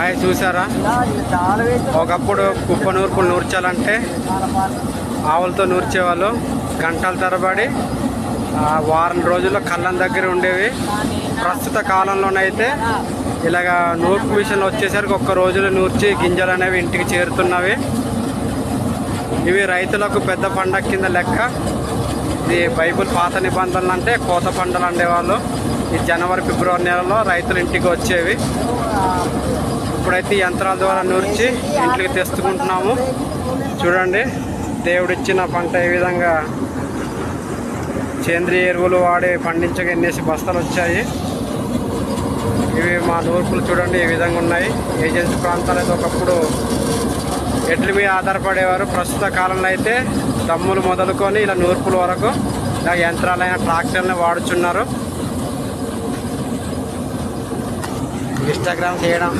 Hi చూసారా? ఒకప్పుడు కుప్ప నూర్పులు నూర్చాలంటే ఆవులతో నూర్చేవాళ్ళు. గంటల తరబడి వారం రోజుల్లో కళ్ళం దగ్గర ఉండేవి. ప్రస్తుత కాలంలోనైతే ఇలాగ నూర్పు మిషన్లు వచ్చేసరికి ఒక్క రోజులో నూర్చి గింజలు అనేవి ఇంటికి చేరుతున్నవి. ఇవి రైతులకు పెద్ద పండగ కింద లెక్క. ఇది బైబుల్ పాత నిబంధనలు అంటే కోత పంటలు అండేవాళ్ళు. ఈ జనవరి ఫిబ్రవరి నెలలో రైతులు ఇంటికి వచ్చేవి. ఇప్పుడైతే యంత్రాల ద్వారా నూర్చి ఇంటికి తెస్తుకుంటున్నాము చూడండి దేవుడిచ్చిన పంట ఏ విధంగా సేంద్రియ ఎరువులు వాడి పండించక ఎన్నేసి బస్తాలు వచ్చాయి. ఇవి మా నూర్పులు చూడండి ఈ విధంగా ఉన్నాయి. ఏజెన్సీ ప్రాంతాలు అయితే ఒకప్పుడు ఎడ్ల మీద ఆధారపడేవారు. ప్రస్తుత కాలంలో అయితే దమ్ములు మొదలుకొని ఇలా నూర్పుల వరకు ఇలా యంత్రాలైన ట్రాక్టర్ని వాడుచున్నారు. ఇన్స్టాగ్రామ్ చేయడం.